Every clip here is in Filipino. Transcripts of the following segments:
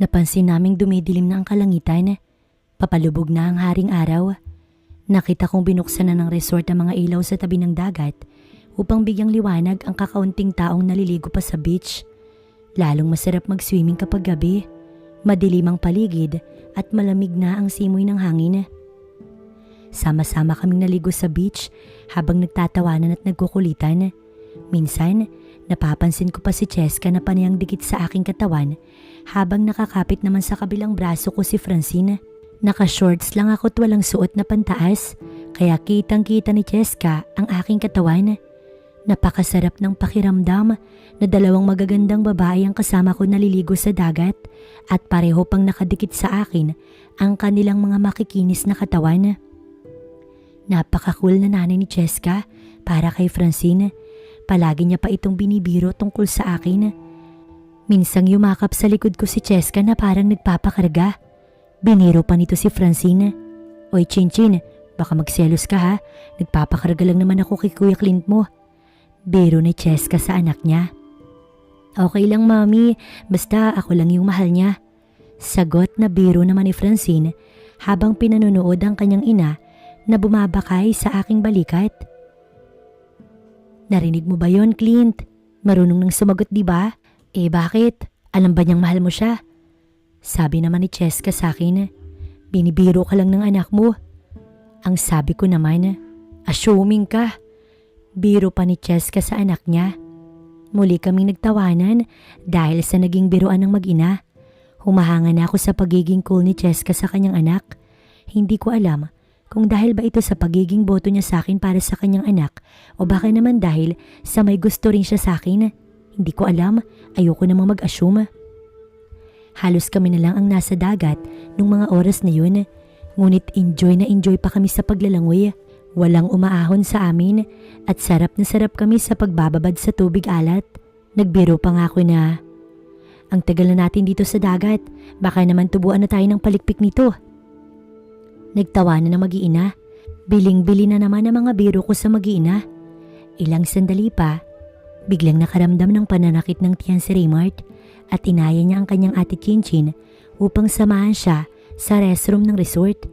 Napansin naming dumidilim na ang kalangitan. Papalubog na ang haring araw. Nakita kong binuksan na ng resort ang mga ilaw sa tabi ng dagat upang bigyang liwanag ang kakaunting taong naliligo pa sa beach. Lalong masarap mag-swimming kapag gabi. Madilim ang paligid at malamig na ang simoy ng hangin. Sama-sama kaming naligo sa beach habang nagtatawanan at nagkukulitan. Minsan, napapansin ko pa si Cheska na panayang dikit sa aking katawan habang nakakapit naman sa kabilang braso ko si Francine. Naka-shorts lang ako at walang suot na pantaas kaya kitang kita ni Cheska ang aking katawan. Napakasarap ng pakiramdam na dalawang magagandang babae ang kasama ko naliligo sa dagat at pareho pang nakadikit sa akin ang kanilang mga makikinis na katawan. Napaka-cool na nanay ni Cheska para kay Francine. Palagi niya pa itong binibiro tungkol sa akin. Minsang yumakap sa likod ko si Cheska na parang nagpapakarga. Biniro pa nito si Francine. Oy Chinchin, baka magselos ka ha. Nagpapakarga lang naman ako kay Kuya Clint mo. Biro ni Cheska sa anak niya. Okay lang mami, basta ako lang yung mahal niya. Sagot na biro naman ni Francine habang pinanonood ang kanyang ina na bumabakay sa aking balikat. Narinig mo ba yon Clint? Marunong nang sumagot di ba? Eh bakit? Alam ba niyang mahal mo siya? Sabi naman ni Cheska sa akin, binibiro ka lang ng anak mo. Ang sabi ko naman, assuming ka. Biro pa ni Cheska sa anak niya. Muli kaming nagtawanan dahil sa naging biruan ng mag-ina. Humahanga na ako sa pagiging cool ni Cheska sa kanyang anak. Hindi ko alam kung dahil ba ito sa pagiging boto niya sa akin para sa kanyang anak o baka naman dahil sa may gusto rin siya sa akin. Hindi ko alam, ayoko namang mag-assume. Halos kami na lang ang nasa dagat nung mga oras na yun. Ngunit enjoy na enjoy pa kami sa paglalangoy. Walang umaahon sa amin at sarap na sarap kami sa pagbababad sa tubig alat. Nagbiro pa nga ako na, ang tagal na natin dito sa dagat, baka naman tubuan na tayo ng palikpik nito. Nagtawa na mag-iina. Biling-bili na naman ang mga biro ko sa mag-iina. Ilang sandali pa, biglang nakaramdam ng pananakit ng tiyan si Raymart at inaya niya ang kanyang ate Chinchin upang samahan siya sa restroom ng resort.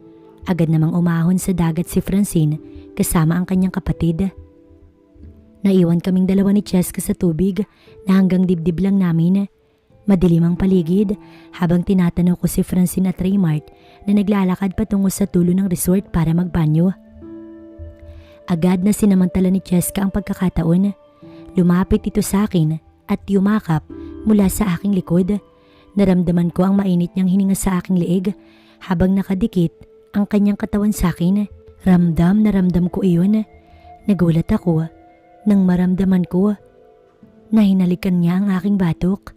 Agad namang umahon sa dagat si Francine kasama ang kanyang kapatid. Naiwan kaming dalawa ni Cheska sa tubig na hanggang dibdib lang namin. Madilim ang paligid habang tinatanaw ko si Francine at Raymart na naglalakad patungo sa tulo ng resort para magbanyo. Agad na sinamantala ni Cheska ang pagkakataon. Lumapit ito sa akin at yumakap mula sa aking likod. Naramdaman ko ang mainit niyang hininga sa aking leeg habang nakadikit ang kanyang katawan sa akin. Ramdam na ramdam ko iyon. Nagulat ako nang maramdaman ko na hinalikan niya ang aking batok.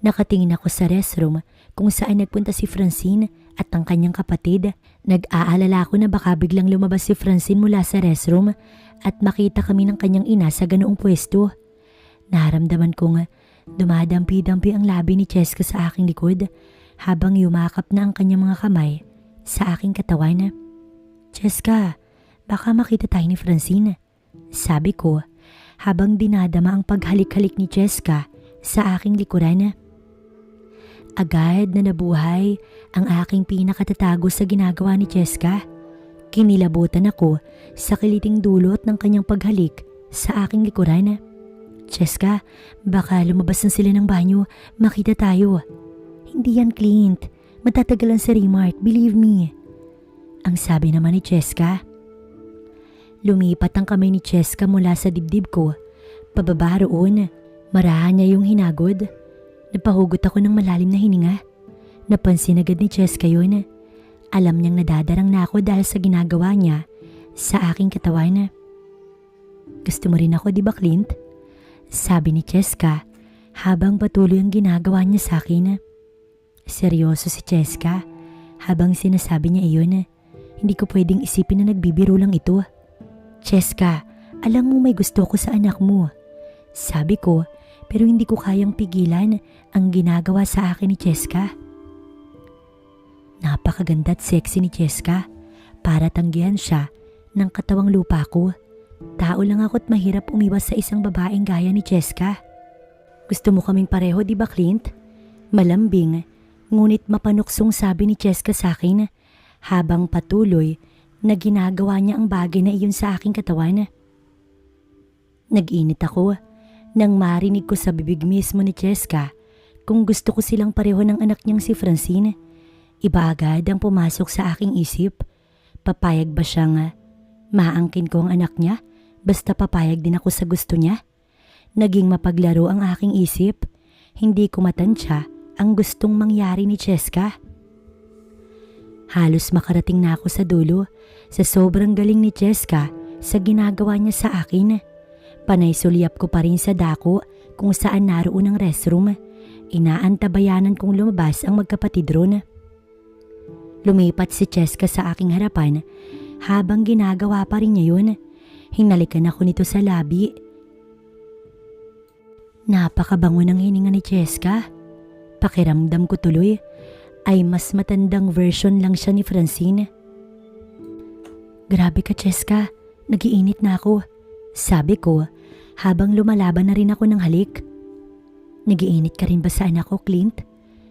Nakatingin ako sa restroom kung saan nagpunta si Francine at ang kanyang kapatid. Nag-aalala ako na baka biglang lumabas si Francine mula sa restroom at makita kami ng kanyang ina sa ganoong pwesto. Naramdaman ko nga dumadampi-dampi ang labi ni Cheska sa aking likod habang yumakap na ang kanyang mga kamay sa aking katawan. Cheska, baka makita tayo ni Francine. Sabi ko habang dinadama ang paghalik-halik ni Cheska sa aking likuran. Agad na nabuhay ang aking pinakatatago sa ginagawa ni Cheska. Kinilabutan ako sa kiliting dulot ng kanyang paghalik sa aking likuran. Cheska, baka lumabas na sila ng banyo, makita tayo. Hindi yan Clint, matatagalan si Raymart, believe me. Ang sabi naman ni Cheska. Lumipat ang kamay ni Cheska mula sa dibdib ko. Pababa roon, marahan niya yung hinagod. Napahugot ako ng malalim na hininga. Napansin agad ni Cheska yun. Alam niyang nadadarang na ako dahil sa ginagawa niya sa aking katawan. Gusto mo rin ako, di ba Clint? Sabi ni Cheska habang patuloy ang ginagawa niya sa akin. Seryoso si Cheska habang sinasabi niya iyon. Hindi ko pwedeng isipin na nagbibiro lang ito. Cheska, alam mo may gusto ko sa anak mo. Sabi ko, pero hindi ko kayang pigilan ang ginagawa sa akin ni Cheska. Napakaganda at sexy ni Cheska para tanggihan siya ng katawang lupa ko. Tao lang ako at mahirap umiwas sa isang babaeng gaya ni Cheska. Gusto mo kaming pareho di ba Clint? Malambing, Ngunit mapanuksong sabi ni Cheska sa akin habang patuloy na ginagawa niya ang bagay na iyon sa aking katawan. Nag-init ako nang marinig ko sa bibig mismo ni Cheska kung gusto ko silang pareho ng anak niyang si Francine. Iba agad ang pumasok sa aking isip. Papayag ba siyang ah, maangkin ko ang anak niya basta papayag din ako sa gusto niya? Naging mapaglaro ang aking isip. Hindi ko matansya ang gustong mangyari ni Cheska. Halos makarating na ako sa dulo sa sobrang galing ni Cheska sa ginagawa niya sa akin. Panay sulyap ko pa rin sa dako kung saan naroon ang restroom. Inaantabayanan kong lumabas ang magkapatid ron. Lumipat si Cheska sa aking harapan habang ginagawa pa rin niya yun. Hinalikan ako nito sa labi. Napakabango ng hininga ni Cheska. Pakiramdam ko tuloy ay mas matandang version lang siya ni Francine. Grabe ka Cheska, nagiinit na ako. Sabi ko habang lumalaban na rin ako ng halik. Nagiinit ka rin ba sa anak ko, Clint?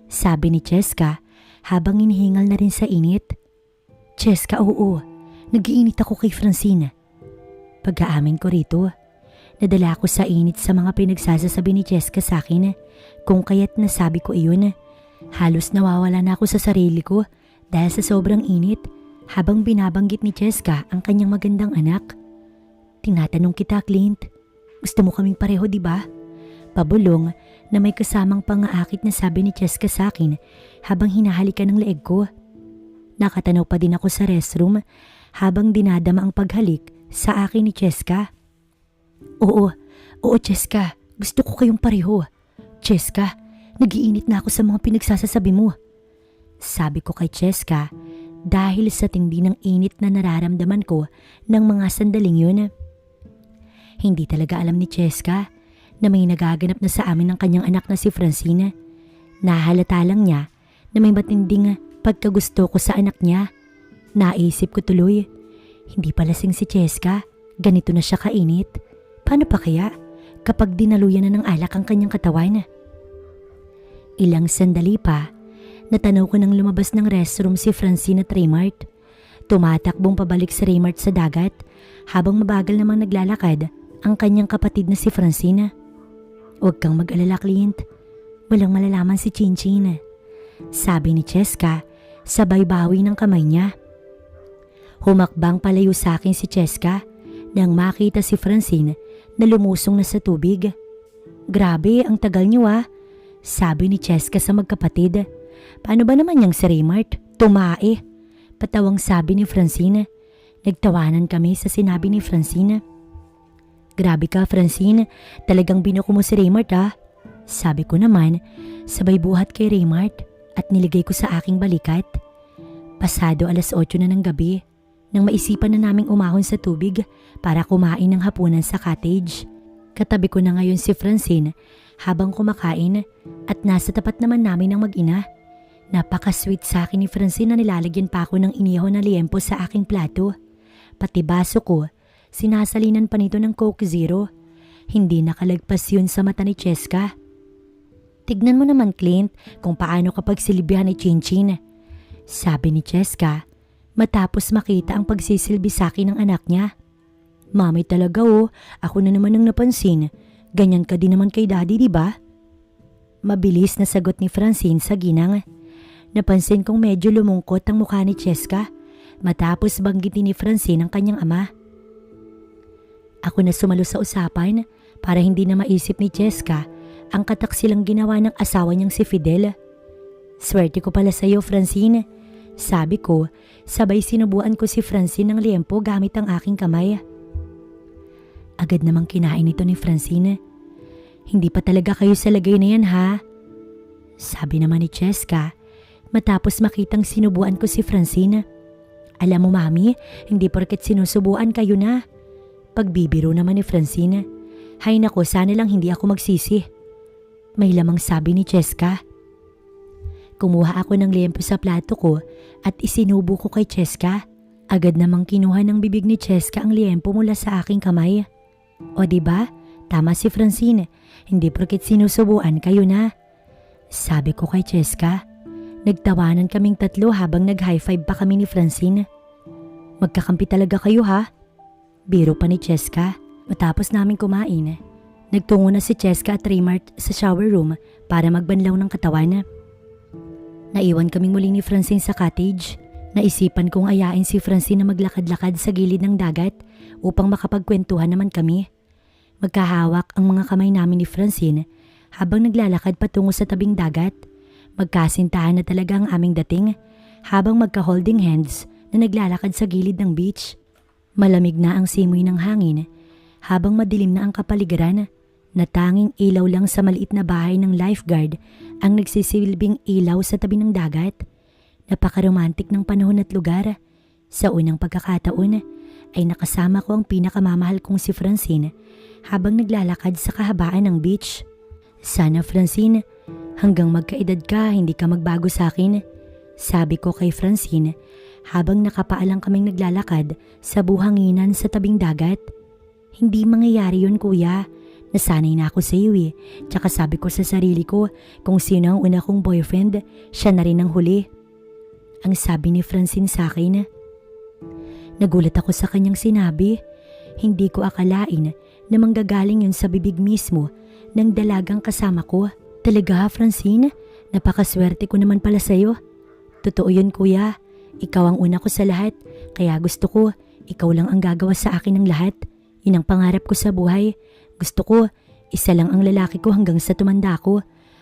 Sabi ni Cheska habang inihingal na rin sa init. Cheska, oo. Nagiinit ako kay Francine. Pag-aamin ko rito, nadala ako sa init sa mga pinagsasasabi ni Cheska sa akin kung kaya't nasabi ko iyon. Halos nawawala na ako sa sarili ko dahil sa sobrang init habang binabanggit ni Cheska ang kanyang magandang anak. Tinatanong kita, Clint. Gusto mo kaming pareho, di ba? Pabulong na may kasamang pangaakit na sabi ni Cheska sa akin habang hinahalikan ng leeg ko. Nakatanaw pa din ako sa restroom habang dinadama ang paghalik sa akin ni Cheska. Oo, oo Cheska, gusto ko kayong pareho. Cheska, nagiinit na ako sa mga pinagsasasabi mo. Sabi ko kay Cheska dahil sa tindi ng init na nararamdaman ko ng mga sandaling yun. Hindi talaga alam ni Cheska na may nagaganap na sa amin ng kanyang anak na si Francina. Nahalata lang niya na may matinding pagkagusto ko sa anak niya. Naisip ko tuloy, hindi palasing si Cheska, ganito na siya kainit. Paano pa kaya kapag dinaluyan na ng alak ang kanyang katawan? Ilang sandali pa, natanaw ko nang lumabas ng restroom si Francine at Raymart. Tumatakbong pabalik si Raymart sa dagat habang mabagal namang naglalakad ang kanyang kapatid na si Francina. Huwag kang mag-alala, Clint. Walang malalaman si Chinchin. Sabi ni Cheska, sabay bawi ng kamay niya. Humakbang palayo sa akin si Cheska nang makita si Francine na lumusong na sa tubig. Grabe, ang tagal niyo ah. Sabi ni Cheska sa magkapatid. Paano ba naman yung si Raymart? Tumae. Patawang sabi ni Francine. Nagtawanan kami sa sinabi ni Francine. Grabe ka, Francine. Talagang binuko mo si Raymart ah. Sabi ko naman, sabay buhat kay Raymart at niligay ko sa aking balikat. Pasado alas 8 na ng gabi nang maisipan na naming umahon sa tubig para kumain ng hapunan sa cottage. Katabi ko na ngayon si Francine habang kumakain at nasa tapat naman namin ng mag-ina. Napaka-sweet sa akin ni Francine na nilalagyan pa ako ng inihaw na liempo sa aking plato. Pati baso ko, sinasalinan pa nito ng Coke Zero. Hindi nakalagpas yun sa mata ni Cheska. Tignan mo naman Clint kung paano kapag silbihan ni Chinchin. Sabi ni Cheska matapos makita ang pagsisilbi sa akin ng anak niya. Mami talaga oh, ako na naman ang napansin. Ganyan ka din naman kay daddy, di ba? Mabilis na sagot ni Francine sa ginang. Napansin kong medyo lumungkot ang mukha ni Cheska matapos banggitin ni Francine ang kanyang ama. Ako na sumalo sa usapan para hindi na maisip ni Cheska ang kataksilang ginawa ng asawa niyang si Fidel. Swerte ko pala sa iyo, Francine. Sabi ko, sabay sinubuan ko si Francine ng liempo gamit ang aking kamay. Agad namang kinain ito ni Francine. Hindi pa talaga kayo sa lagay na yan ha? Sabi naman ni Cheska matapos makitang sinubuan ko si Francine. Alam mo mami, hindi porket sinusubuan kayo na. Pagbibiro naman ni Francine. Hay nako, sana lang hindi ako magsisi. May lamang sabi ni Cheska. Kumuha ako ng liempo sa plato ko at isinubo ko kay Cheska. Agad namang kinuha ng bibig ni Cheska ang liempo mula sa aking kamay. O ba? Tama si Francine. Hindi porket sinusubuan kayo na. Sabi ko kay Cheska. Nagtawanan kaming tatlo habang nag-high five pa kami ni Francine. Magkakampi talaga kayo ha? Biro pa ni Cheska. Matapos namin kumain, nagtungo na si Cheska at Raymart sa shower room para magbanlaw ng katawan. Naiwan kaming muli ni Francine sa cottage. Naisipan kong ayain si Francine na maglakad-lakad sa gilid ng dagat upang makapagkwentuhan naman kami. Magkahawak ang mga kamay namin ni Francine habang naglalakad patungo sa tabing dagat. Magkasintahan na talaga ang aming dating habang magka-holding hands na naglalakad sa gilid ng beach. Malamig na ang simoy ng hangin habang madilim na ang kapaligiran na tanging ilaw lang sa maliit na bahay ng lifeguard ang nagsisilbing ilaw sa tabi ng dagat. Napakaromantik ng panahon at lugar. Sa unang pagkakataon ay nakasama ko ang pinakamamahal kong si Francine habang naglalakad sa kahabaan ng beach. Sana Francine, hanggang magkaedad ka hindi ka magbago sa akin. Sabi ko kay Francine habang nakapaalang kaming naglalakad sa buhanginan sa tabing dagat. Hindi mangyayari yun kuya. Nasanay na ako sa iyo eh. Tsaka sabi ko sa sarili ko kung sino ang una kong boyfriend, siya na rin ang huli. Ang sabi ni Francine sa akin. Nagulat ako sa kanyang sinabi. Hindi ko akalain na manggagaling yun sa bibig mismo ng dalagang kasama ko. Talaga Francine? Napakaswerte ko naman pala sa'yo. Totoo yun kuya. Ikaw ang una ko sa lahat. Kaya gusto ko, ikaw lang ang gagawa sa akin ng lahat. Yun ang pangarap ko sa buhay. Gusto ko, isa lang ang lalaki ko hanggang sa tumanda ko.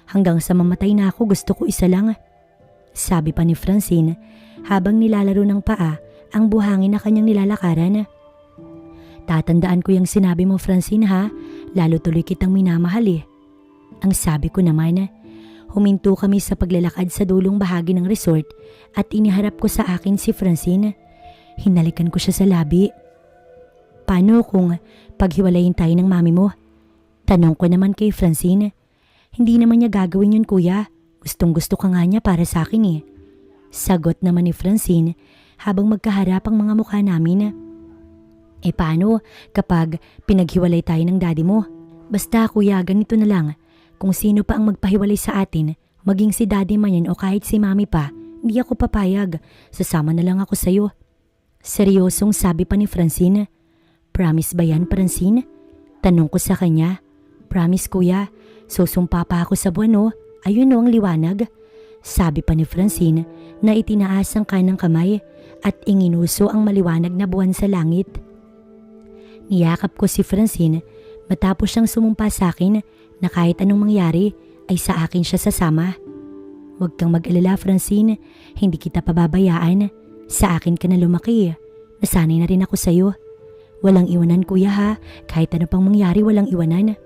Hanggang sa mamatay na ako, gusto ko isa lang. Sabi pa ni Francine habang nilalaro ng paa ang buhangin na kanyang nilalakaran. Tatandaan ko yung sinabi mo Francine ha, lalo tuloy kitang minamahal eh. Ang sabi ko naman, huminto kami sa paglalakad sa dulong bahagi ng resort at iniharap ko sa akin si Francine. Hinalikan ko siya sa labi. Paano kung paghiwalayin tayo ng mami mo? Tanong ko naman kay Francine. Hindi naman niya gagawin yun kuya. Gustong gusto ka nga niya para sa akin eh. Sagot naman ni Francine habang magkaharap ang mga mukha namin. Eh paano kapag pinaghiwalay tayo ng daddy mo? Basta kuya ganito na lang. Kung sino pa ang magpahiwalay sa atin, maging si daddy man yan o kahit si mami pa, hindi ako papayag. Sasama na lang ako sa'yo. Seryosong sabi pa ni Francine. Promise ba yan, Francine? Tanong ko sa kanya. Promise kuya, susumpa pa ako sa buwan oh. Ayun oh ang liwanag. Sabi pa ni Francine na itinaas ang kanang kamay at inginuso ang maliwanag na buwan sa langit. Niyakap ko si Francine matapos siyang sumumpa sa akin na kahit anong mangyari ay sa akin siya sasama. Huwag kang mag-alala Francine, hindi kita pababayaan. Sa akin ka na lumaki. Nasanay na rin ako sa'yo. Walang iwanan kuya ha, kahit ano pang mangyari walang iwanan.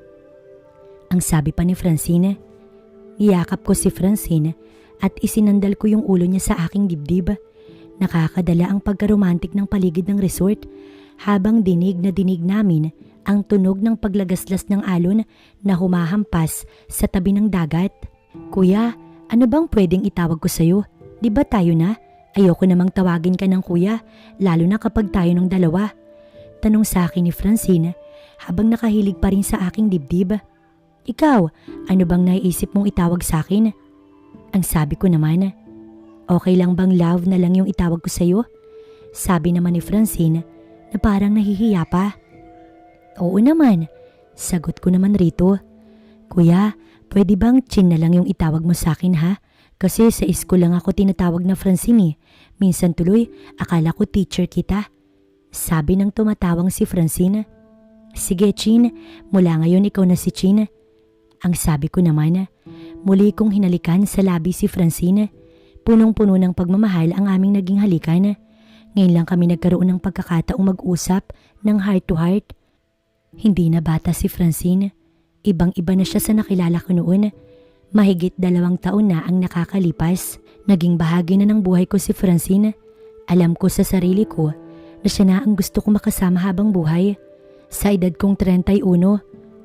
Ang sabi pa ni Francine. Iyakap ko si Francine at isinandal ko yung ulo niya sa aking dibdib. Nakakadala ang pagkaromantik ng paligid ng resort habang dinig na dinig namin ang tunog ng paglagaslas ng alon na humahampas sa tabi ng dagat. Kuya, ano bang pwedeng itawag ko sa'yo? Di ba tayo na? Ayoko namang tawagin ka ng kuya, lalo na kapag tayo ng dalawa. Tanong sa akin ni Francine habang nakahilig pa rin sa aking dibdib. Ikaw, ano bang naiisip mong itawag sa akin? Ang sabi ko naman, okay lang bang love na lang yung itawag ko sa'yo? Sabi naman ni Francine na parang nahihiya pa. Oo naman, sagot ko naman rito. Kuya, pwede bang chin na lang yung itawag mo sa akin ha? Kasi sa school lang ako tinatawag na Francine eh. Minsan tuloy, akala ko teacher kita. Sabi ng tumatawang si Francine. Sige Chin, mula ngayon ikaw na si Chin. Ang sabi ko naman, muli kong hinalikan sa labi si Francine. Punong-puno ng pagmamahal ang aming naging halikan. Ngayon lang kami nagkaroon ng pagkakataong mag-usap ng heart to heart. Hindi na bata si Francine. Ibang-iba na siya sa nakilala ko noon. Mahigit dalawang taon na ang nakakalipas. Naging bahagi na ng buhay ko si Francine. Alam ko sa sarili ko na siya na ang gusto ko makasama habang buhay. Sa edad kong 31,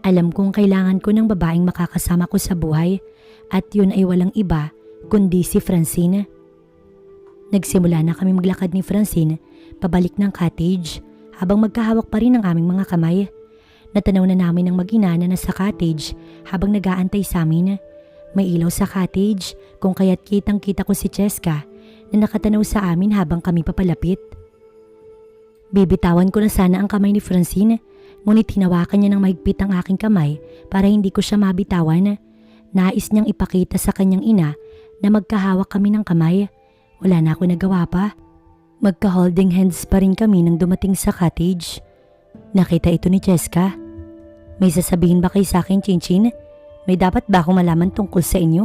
alam kong kailangan ko ng babaeng makakasama ko sa buhay at yun ay walang iba kundi si Francine. Nagsimula na kami maglakad ni Francine pabalik ng cottage habang magkahawak pa rin ang aming mga kamay. Natanaw na namin ang mag-ina na nasa cottage habang nagaantay sa amin. May ilaw sa cottage kung kaya't kitang kita ko si Cheska na nakatanaw sa amin habang kami papalapit. Bibitawan ko na sana ang kamay ni Francine, ngunit hinawakan niya ng mahigpit ang aking kamay para hindi ko siya mabitawan. Nais niyang ipakita sa kanyang ina na magkahawak kami ng kamay. Wala na ako nagawa pa. Magka-holding hands pa rin kami nang dumating sa cottage. Nakita ito ni Cheska. May sasabihin ba kay sa akin, Chinchin? May dapat ba akong malaman tungkol sa inyo?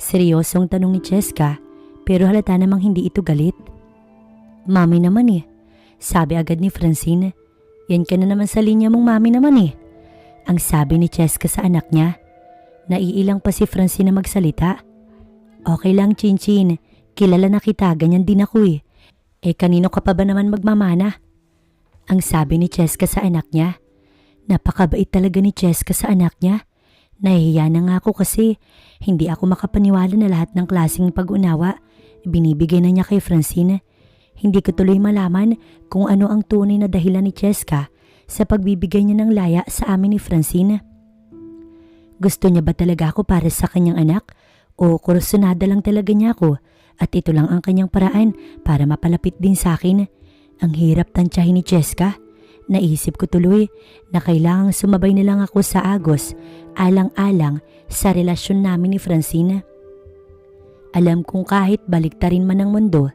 Seryosong tanong ni Cheska pero halata namang hindi ito galit. Mami naman eh. Sabi agad ni Francine. Yan ka na naman sa linya mong mami naman eh. Ang sabi ni Cheska sa anak niya. Naiilang pa si Francine na magsalita. Okay lang, Chinchin. Kilala na kita, ganyan din ako eh. Eh kanino ka pa ba naman magmamana? Ang sabi ni Cheska sa anak niya. Napakabait talaga ni Cheska sa anak niya. Nahihiya na nga ako kasi hindi ako makapaniwala na lahat ng klaseng pag-unawa binibigay na niya kay Francine. Hindi ko tuloy malaman kung ano ang tunay na dahilan ni Cheska sa pagbibigay niya ng laya sa amin ni Francine. Gusto niya ba talaga ako para sa kanyang anak o kursunada lang talaga niya ako at ito lang ang kanyang paraan para mapalapit din sa akin? Ang hirap tansyahin ni Cheska. Naisip ko tuloy na kailangang sumabay na lang ako sa Agos alang-alang sa relasyon namin ni Francine. Alam kong kahit baliktarin man ang mundo,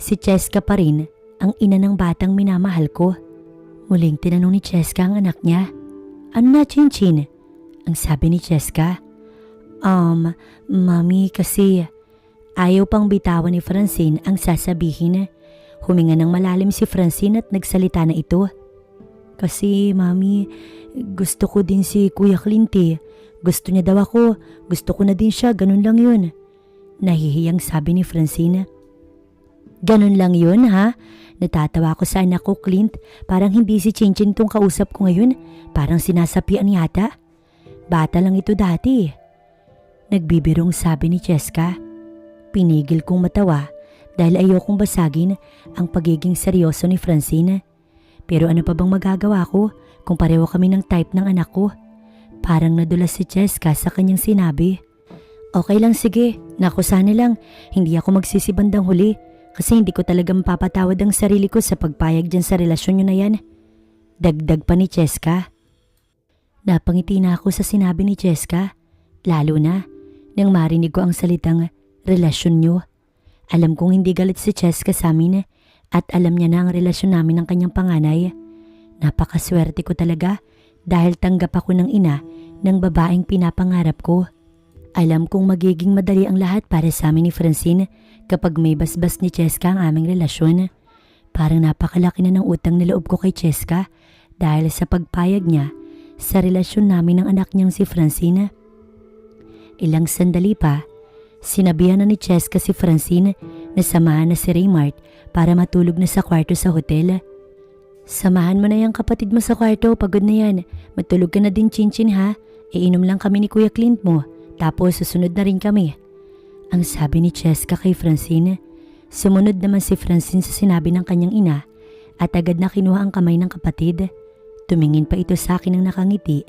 si Cheska pa rin ang ina ng batang minamahal ko. Muling tinanong ni Cheska ang anak niya. Ano na, Chinchin? Ang sabi ni Cheska. Um, mami kasi ayaw pang bitawan ni Francine ang sasabihin. Huminga ng malalim si Francine at nagsalita na ito. Kasi mami, gusto ko din si Kuya Clint eh. Gusto niya daw ako, gusto ko na din siya, ganun lang yun. Nahihiyang sabi ni Francine. Ganun lang yun ha? Natatawa ko sa anak ko Clint, parang hindi si Chinchin tong kausap ko ngayon, parang sinasapian yata. Bata lang ito dati. Nagbibirong sabi ni Cheska. Pinigil kong matawa dahil ayokong basagin ang pagiging seryoso ni Francine. Pero ano pa bang magagawa ko kung pareho kami ng type ng anak ko? Parang nadulas si Cheska sa kanyang sinabi. Okay lang sige, naku sana lang, hindi ako magsisibandang huli kasi hindi ko talaga mapapatawad ang sarili ko sa pagpayag dyan sa relasyon nyo na yan. Dagdag pa ni Cheska. Napangiti na ako sa sinabi ni Cheska, lalo na nang marinig ko ang salitang relasyon nyo. Alam kong hindi galit si Cheska sa amin at alam niya na ang relasyon namin ng kanyang panganay. Napakaswerte ko talaga dahil tanggap ako ng ina ng babaeng pinapangarap ko. Alam kong magiging madali ang lahat para sa amin ni Francine kapag may basbas ni Cheska ang aming relasyon. Parang napakalaki na ng utang na loob ko kay Cheska dahil sa pagpayag niya sa relasyon namin ng anak niyang si Francine. Ilang sandali pa, sinabihan na ni Cheska si Francine na samahan na si Raymart para matulog na sa kwarto sa hotel. Samahan mo na yung kapatid mo sa kwarto, pagod na yan. Matulog ka na din, Chinchin ha. Iinom lang kami ni Kuya Clint mo. Tapos susunod na rin kami. Ang sabi ni Cheska kay Francine. Sumunod naman si Francine sa sinabi ng kanyang ina at agad na kinuha ang kamay ng kapatid. Tumingin pa ito sa akin ng nakangiti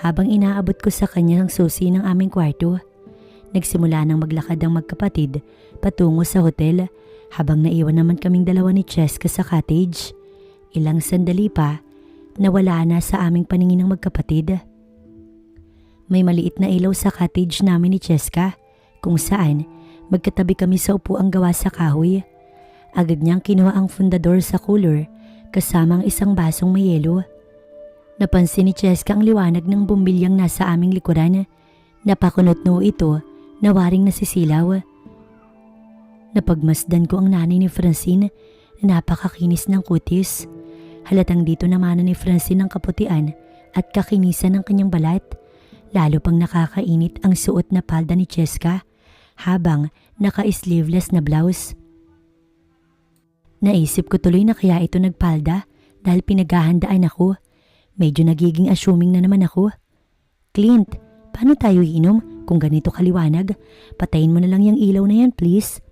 habang inaabot ko sa kanya ang susi ng aming kwarto. Nagsimula nang maglakad ang magkapatid patungo sa hotel habang naiwan naman kaming dalawa ni Cheska sa cottage. Ilang sandali pa, nawala na sa aming paningin ng magkapatid. May maliit na ilaw sa cottage namin ni Cheska kung saan magkatabi kami sa upuang gawa sa kahoy. Agad niyang kinuha ang fundador sa cooler kasama ang isang basong may yelo. Napansin ni Cheska ang liwanag ng bumbilyang nasa aming likuran. Napakunot no ito na waring nasisilaw. Napagmasdan ko ang nanay ni Francine na napakakinis ng kutis. Halatang dito naman ni Francine ang kaputian at kakinisan ng kanyang balat. Lalo pang nakakainit ang suot na palda ni Cheska habang naka-sleeveless na blouse. Naisip ko tuloy na kaya ito nagpalda dahil pinaghahandaan ako. Medyo nagiging assuming na naman ako. Clint, paano tayo iinom kung ganito kaliwanag? Patayin mo na lang yung ilaw na yan please.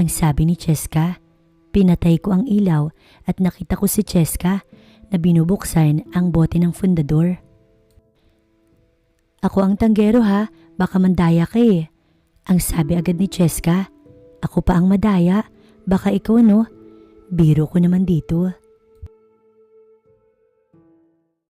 Ang sabi ni Cheska, pinatay ko ang ilaw at nakita ko si Cheska na binubuksan ang bote ng fundador. Ako ang tanggero ha, baka mandaya ka eh. Ang sabi agad ni Cheska. Ako pa ang madaya, baka ikaw no? Biro ko naman dito.